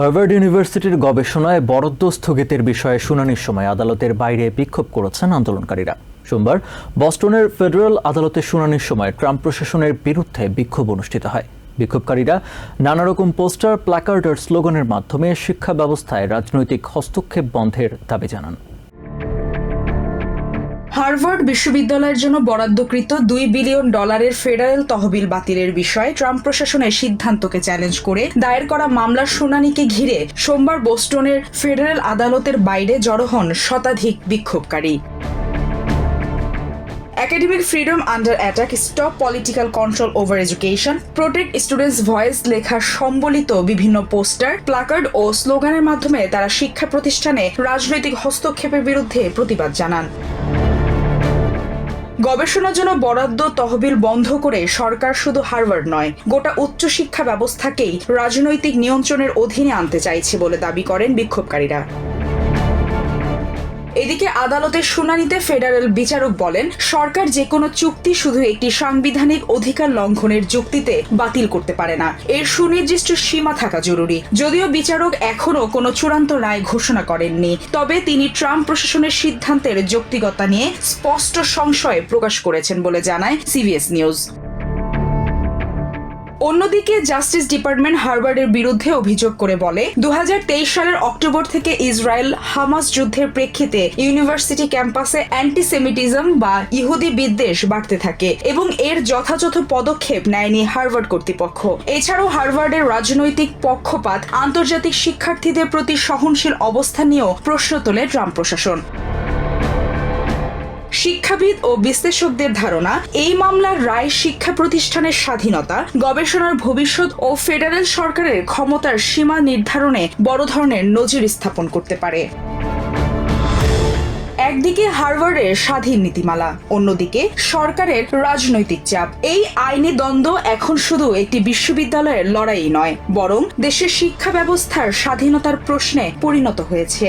Harvard ইউনিভার্সিটির গবেষণায় বরাদ্দ স্থগিতের বিষয়ে শুনানির সময় আদালতের বাইরে বিক্ষোভ করেছেন আন্দোলনকারীরা। সোমবার বস্টনের ফেডারেল আদালতে শুনানির সময় ট্রাম্প প্রশাসনের বিরুদ্ধে বিক্ষোভ অনুষ্ঠিত হয়। বিক্ষোভকারীরা নানা রকম পোস্টার, প্ল্যাকার্ড আর স্লোগানের মাধ্যমে শিক্ষা ব্যবস্থায় রাজনৈতিক হস্তক্ষেপ বন্ধের দাবি জানান। হার্ভার্ড বিশ্ববিদ্যালয়ের জন্য বরাদ্দকৃত দুই বিলিয়ন ডলারের ফেডারেল তহবিল বাতিলের বিষয়ে ট্রাম্প প্রশাসনের সিদ্ধান্তকে চ্যালেঞ্জ করে দায়ের করা মামলার শুনানিকে ঘিরে সোমবার বোস্টনের ফেডারেল আদালতের বাইরে জড়ো হন শতাধিক বিক্ষোভকারী। Academic freedom under attack, stop political control over education, protect students voice লেখা সম্বলিত বিভিন্ন পোস্টার, প্লাকার্ড ও স্লোগানের মাধ্যমে তারা শিক্ষা প্রতিষ্ঠানে রাজনৈতিক হস্তক্ষেপের বিরুদ্ধে প্রতিবাদ জানান। গবেষণার জন্য বরাদ্দ তহবিল বন্ধ করে সরকার শুধু হার্ভার্ড নয়, গোটা উচ্চশিক্ষা ব্যবস্থাকেই রাজনৈতিক নিয়ন্ত্রণের অধীনে আনতে চাইছে বলে দাবি করেন বিক্ষোভকারীরা। এদিকে আদালতের শুনানিতে ফেডারেল বিচারক বলেন, সরকার যে কোনো চুক্তি শুধু একটি সাংবিধানিক অধিকার লঙ্ঘনের যুক্তিতে বাতিল করতে পারে না। এর সুনির্দিষ্ট সীমা থাকা জরুরি। যদিও বিচারক এখনও কোনো চূড়ান্ত রায় ঘোষণা করেননি, তবে তিনি ট্রাম্প প্রশাসনের সিদ্ধান্তের যৌক্তিকতা নিয়ে স্পষ্ট সংশয় প্রকাশ করেছেন বলে জানায় সিবিএস নিউজ। অন্যদিকে জাস্টিস ডিপার্টমেন্ট হার্ভার্ডের বিরুদ্ধে অভিযোগ করে বলে, দুহাজার তেইশ সালের অক্টোবর থেকে ইসরায়েল হামাস যুদ্ধের প্রেক্ষিতে ইউনিভার্সিটি ক্যাম্পাসে অ্যান্টিসেমিটিজম বা ইহুদি বিদ্বেষ বাড়তে থাকে এবং এর যথাযথ পদক্ষেপ নেয়নি হার্ভার্ড কর্তৃপক্ষ। এছাড়াও হার্ভার্ডের রাজনৈতিক পক্ষপাত আন্তর্জাতিক শিক্ষার্থীদের প্রতি সহনশীল অবস্থা নিয়েও প্রশ্ন তোলে ট্রাম্প প্রশাসন। শিক্ষাবিদ ও বিশ্লেষকদের ধারণা, এই মামলার রায় শিক্ষা প্রতিষ্ঠানের স্বাধীনতা, গবেষণার ভবিষ্যৎ ও ফেডারেল সরকারের ক্ষমতার সীমা নির্ধারণে বড় ধরনের নজির স্থাপন করতে পারে। একদিকে হার্ভার্ডের স্বাধীন নীতিমালা, অন্যদিকে সরকারের রাজনৈতিক চাপ। এই আইনি দ্বন্দ্ব এখন শুধু একটি বিশ্ববিদ্যালয়ের লড়াই নয়, বরং দেশের শিক্ষা ব্যবস্থার স্বাধীনতার প্রশ্নে পরিণত হয়েছে।